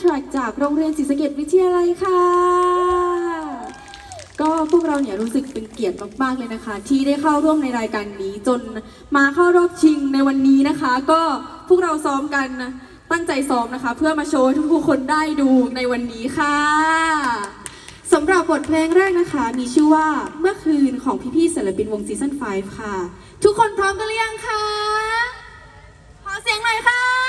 Track จากโรงเรียนศรีสะเกดวิทยาลัยค่ะ ก็พวกเราเนี่ยรู้สึกเป็นเกียรติมากๆเลยนะคะ ที่ได้เข้าร่วมในรายการนี้จนมาเข้ารอบชิงในวันนี้นะคะ ก็พวกเราซ้อมกันตั้งใจซ้อมนะคะ เพื่อมาโชว์ให้ทุกๆคนได้ดูในวันนี้ค่ะสำหรับบทเพลงแรกนะคะ มีชื่อว่าเมื่อคืนของพี่ๆศิลปินวงซีซั่น5ค่ะ ทุกคนพร้อมกันหรือยังคะขอเสียงหน่อยค่ะ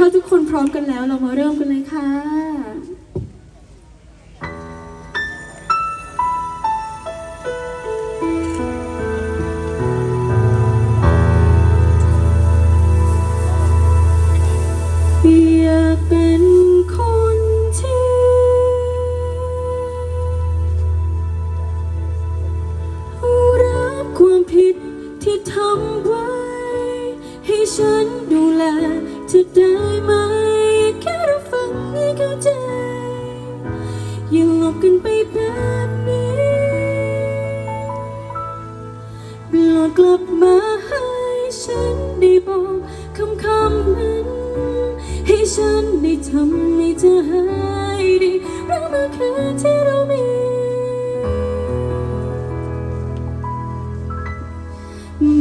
ถ้าทุกคนพร้อมกันแล้วเรามาเริ่มกันเลยค่ะอยากเป็นคนที่รับความผิดที่ทำไว้ ให้ฉันดูแลเธอได้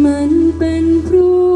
มันเป็นครู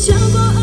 想过